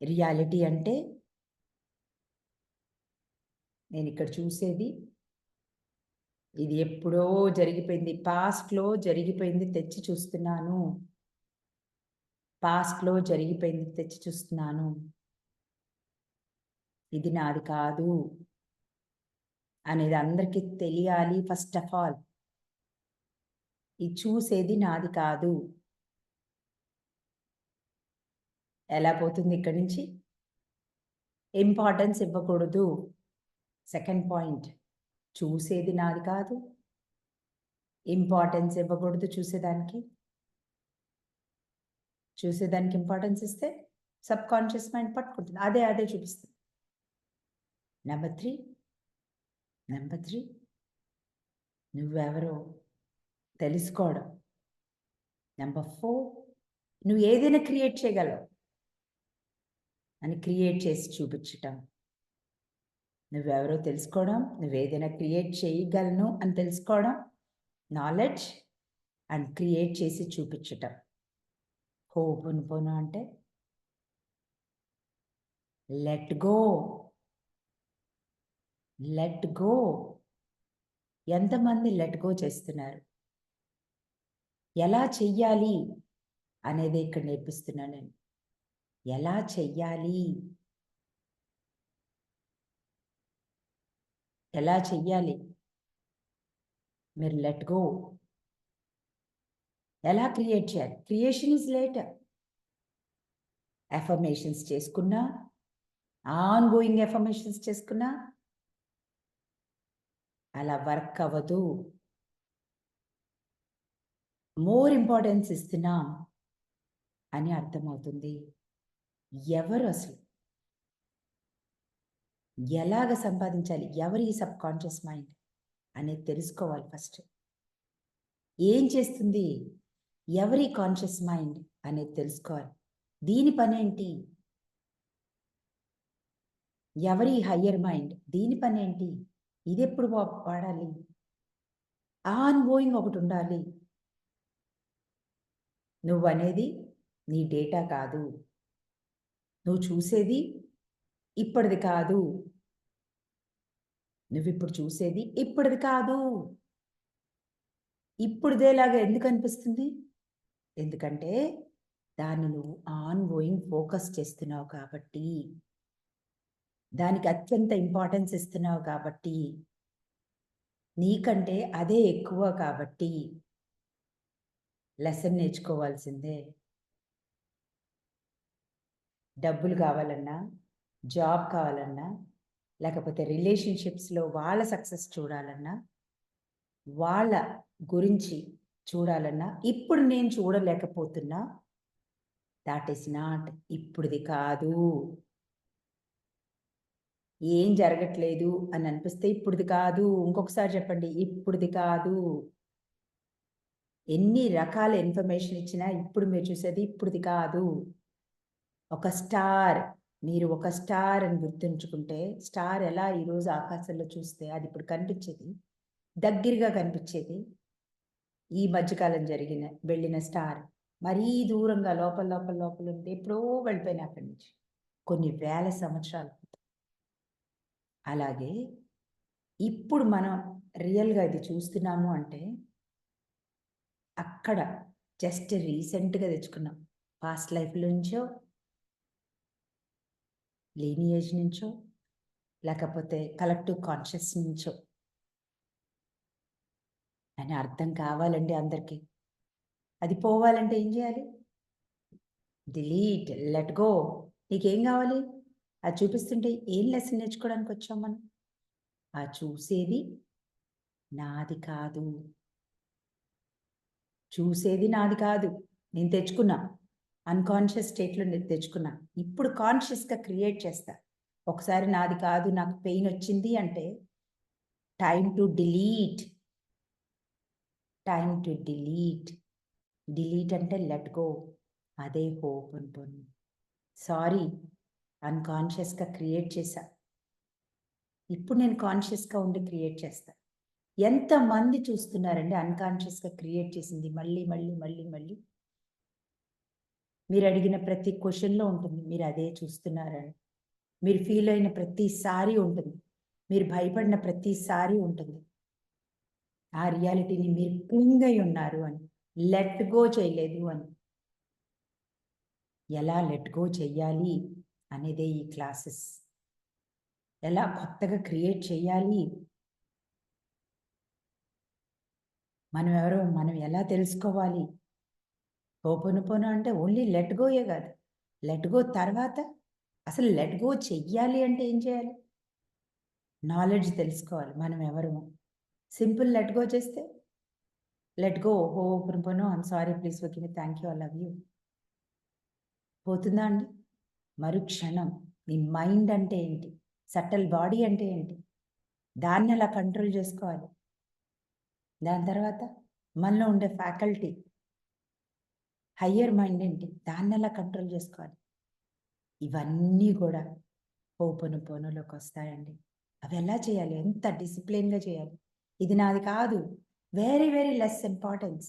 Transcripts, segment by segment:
Reality అంటే నేను ఇక్కడ చూసేది ఇది ఎప్పుడో జరిగిపోయింది. పాస్ట్లో జరిగిపోయింది తెచ్చి చూస్తున్నాను. పాస్ట్లో జరిగిపోయింది తెచ్చి చూస్తున్నాను. ఇది నాది కాదు అనేది అందరికీ తెలియాలి ఫస్ట్ ఆఫ్ ఆల్. ఇది చూసేది నాది కాదు. ఎలా పోతుంది ఇక్కడి నుంచి? ఇంపార్టెన్స్ ఇవ్వకూడదు. సెకండ్ పాయింట్ చూసేది నాది కాదు. ఇంపార్టెన్స్ ఇవ్వకూడదు చూసేదానికి. చూసేదానికి ఇంపార్టెన్స్ ఇస్తే సబ్ కాన్షియస్ మైండ్ పట్టుకుంటుంది. అదే అదే చూపిస్తుంది. నెంబర్ త్రీ నెంబర్ త్రీ నువ్వెవరో తెలుసుకోవడం. నెంబర్ ఫోర్ నువ్వు ఏదైనా క్రియేట్ చేయగలవు. అని క్రియేట్ చేసి చూపించటం. నువ్వెవరో తెలుసుకోవడం నువ్వేదైనా క్రియేట్ చేయగలను అని తెలుసుకోవడం నాలెడ్జ్ అండ్ క్రియేట్ చేసి చూపించటం. హోపును పోను అంటే? లెట్ గో లెట్ గో ఎంతమంది లెట్ గో చేస్తున్నారు? ఎలా చెయ్యాలి అనేది ఇక్కడ నేర్పిస్తున్నాను నేను. ఎలా చెయ్యాలి? ఎలా చెయ్యాలి? మీరు లెట్ గో. ఎలా క్రియేట్ చేయాలి? క్రియేషన్ ఈజ్ లేటర్ ఎఫర్మేషన్స్ చేసుకున్నా ఆన్ గోయింగ్ ఎఫర్మేషన్స్ చేసుకున్నా అలా వర్క్ అవ్వదు. మోర్ ఇంపార్టెన్స్ ఇస్తున్నాం అని అర్థమవుతుంది. ఎవరు అసలు ఎలాగ సంపాదించాలి? ఎవరి సబ్ కాన్షియస్ మైండ్ అనేది తెలుసుకోవాలి ఫస్ట్. ఏం చేస్తుంది? ఎవరి కాన్షియస్ మైండ్ అనేది తెలుసుకోవాలి. దీని పనేంటి? ఎవరి హయ్యర్ మైండ్? దీని పనేంటి? ఇది ఎప్పుడు వాడాలి ఆన్ గోయింగ్ ఒకటి ఉండాలి. నువ్వు అనేది నీ డేటా కాదు. నువ్వు చూసేది ఇప్పటిది కాదు. నువ్వు ఇప్పుడు చూసేది ఇప్పటిది కాదు. ఇప్పుడుదేలాగా ఎందుకు అనిపిస్తుంది? ఎందుకంటే దాన్ని నువ్వు ఆన్ గోయింగ్ ఫోకస్ చేస్తున్నావు కాబట్టి దానికి అత్యంత ఇంపార్టెన్స్ ఇస్తున్నావు కాబట్టి నీకంటే అదే ఎక్కువ కాబట్టి లెసన్ నేర్చుకోవాల్సిందే. డబ్బులు కావాలన్నా జాబ్ కావాలన్నా లేకపోతే రిలేషన్షిప్స్లో వాళ్ళ సక్సెస్ చూడాలన్నా వాళ్ళ గురించి చూడాలన్నా ఇప్పుడు నేను చూడలేకపోతున్నా దాట్ ఈస్ నాట్ ఇప్పుడుది కాదు. ఏం జరగట్లేదు అని అనిపిస్తే ఇప్పుడుది కాదు. ఇంకొకసారి చెప్పండి ఇప్పుడుది కాదు. ఎన్ని రకాల ఇన్ఫర్మేషన్ ఇచ్చినా ఇప్పుడు మీరు చూసేది ఇప్పుడుది కాదు. ఒక స్టార్ మీరు ఒక స్టార్ అని గుర్తుంచుకుంటే స్టార్ ఎలా ఈరోజు ఆకాశంలో చూస్తే అది ఇప్పుడు కనిపించేది? దగ్గరగా కనిపించేది? ఈ మధ్యకాలం జరిగిన వెళ్ళిన స్టార్. మరీ దూరంగా లోపల లోపల లోపల ఉంటే ఎప్పుడో వెళ్ళిపోయిన అక్కడి నుంచి. కొన్ని వేల సంవత్సరాలు అలాగే ఇప్పుడు మనం రియల్గా ఇది చూస్తున్నాము అంటే అక్కడ జస్ట్ రీసెంట్గా తెచ్చుకున్నాం. పాస్ట్ లైఫ్ నుంచో లీనియేజ్ నుంచో లేకపోతే కలెక్టివ్ కాన్షియస్ నుంచో అని అర్థం కావాలండి అందరికీ. అది పోవాలంటే ఏం చేయాలి? డిలీట్ లెట్ గో నీకేం కావాలి? అది చూపిస్తుంటే ఏం లెసన్ నేర్చుకోవడానికి వచ్చాం మనం? ఆ చూసేది నాది కాదు. చూసేది నాది కాదు. నేను తెచ్చుకున్నా. అన్కాన్షియస్ స్టేట్లో నేను తెచ్చుకున్నా. ఇప్పుడు కాన్షియస్గా క్రియేట్ చేస్తా. ఒకసారి నాది కాదు నాకు పెయిన్ వచ్చింది అంటే time to delete time to delete delete అంటే లెట్ గో అదే హోప్ అనుకోను సారీ అన్కాన్షియస్గా క్రియేట్ చేశా ఇప్పుడు నేను కాన్షియస్గా ఉండి క్రియేట్ చేస్తా. ఎంతమంది చూస్తున్నారండి అన్కాన్షియస్గా క్రియేట్ చేసింది? మళ్ళీ మళ్ళీ మళ్ళీ మళ్ళీ. మీరు అడిగిన ప్రతి క్వశ్చన్లో ఉంటుంది. మీరు అదే చూస్తున్నారని. మీరు ఫీల్ అయిన ప్రతిసారి ఉంటుంది. మీరు భయపడిన ప్రతిసారి ఉంటుంది. ఆ రియాలిటీని మీరు క్లింగ్ అయి ఉన్నారు అని. లెట్ గో చేయలేదు అని. ఎలా లెట్ గో చెయ్యాలి అనేదే ఈ క్లాసెస్. ఎలా కొత్తగా క్రియేట్ చేయాలి? మనం ఎవరో మనం ఎలా తెలుసుకోవాలి? ఓపెన్ అంటే ఓన్లీ లెట్ గోయే కాదు. లెట్ గో తర్వాత అసలు లెట్ గో చెయ్యాలి అంటే ఏం చేయాలి? నాలెడ్జ్ తెలుసుకోవాలి మనం ఎవరము. సింపుల్ లెట్ గో చేస్తే let go ho'oponopono I'm sorry please okay me thank you I love you. పోతుందా అండి? మరుక్షణం మీ మైండ్ అంటే ఏంటి? సట్టల్ బాడీ అంటే ఏంటి? దాన్ని అలా కంట్రోల్ చేసుకోవాలి? దాని తర్వాత మనలో ఉండే ఫ్యాకల్టీ హయ్యర్ మైండ్ ఏంటి? దాన్ని ఎలా కంట్రోల్ చేసుకోవాలి? ఇవన్నీ కూడా ఓపెను పోనులోకి వస్తాయండి. అవి ఎలా చేయాలి? ఎంత డిసిప్లిన్గా చేయాలి? ఇది నాది కాదు. Very very less importance.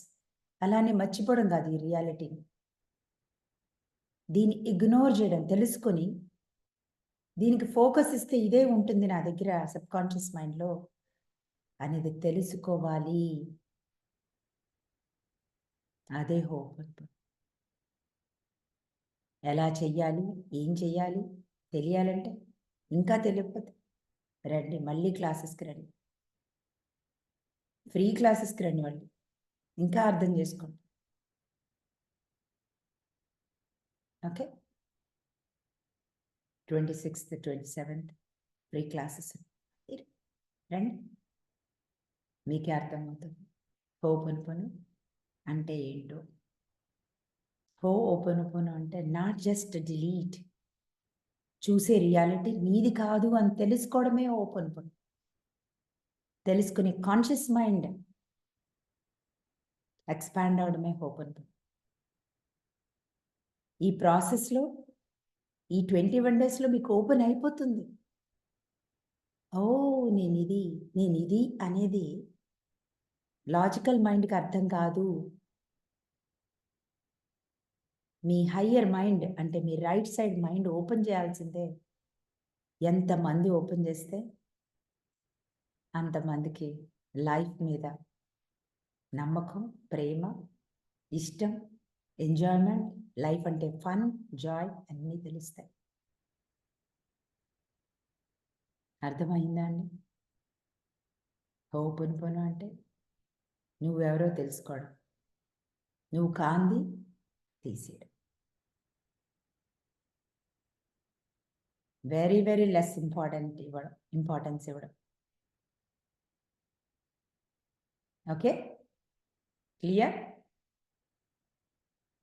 అలానే మర్చిపోవడం కాదు ఈ రియాలిటీని. దీన్ని ఇగ్నోర్ చేయడం తెలుసుకొని దీనికి ఫోకస్ ఇస్తే ఇదే ఉంటుంది నా దగ్గర సబ్ కాన్షియస్ మైండ్లో అనేది తెలుసుకోవాలి. అదే హోప్. ఎలా చెయ్యాలి? ఏం చెయ్యాలి? తెలియాలంటే ఇంకా తెలియకపోతే రండి మళ్ళీ క్లాసెస్కి రండి. ఫ్రీ క్లాసెస్కి రండి మళ్ళీ. ఇంకా అర్థం చేసుకోండి. Okay? Twenty sixth twenty seventh free classes. రండి. మీకే అర్థమవుతుంది. హోప్ అనుకోను అంటే ఏంటో. హో ఓపెన్ ఓపెన్ అంటే నాట్ జస్ట్ డిలీట్. చూసే రియాలిటీ నీది కాదు అని తెలుసుకోవడమే ఓపెన్ పను. తెలుసుకునే కాన్షియస్ మైండ్ ఎక్స్పాండ్ అవడమే ఓపెన్ పను. ఈ ప్రాసెస్లో ఈ ట్వంటీ వన్ డేస్లో మీకు ఓపెన్ అయిపోతుంది. ఓ నేను ఇది నేను ఇది అనేది లాజికల్ మైండ్కి అర్థం కాదు. మీ హయ్యర్ మైండ్ అంటే మీ రైట్ సైడ్ మైండ్ ఓపెన్ చేయాల్సిందే. ఎంతమంది ఓపెన్ చేస్తే అంతమందికి లైఫ్ మీద నమ్మకం ప్రేమ ఇష్టం ఎంజాయ్మెంట్ లైఫ్ అంటే ఫన్ జాయ్ అన్నీ తెలుస్తాయి. అర్థమైందా అండి? ఓపెన్ పోను అంటే నువ్వెవరో తెలుసుకోవడం. నువ్వు కాంది తీసేయడం. వెరీ వెరీ లెస్ ఇంపార్టెంట్ ఇవ్వడం ఇంపార్టెన్స్ ఇవ్వడం. Okay clear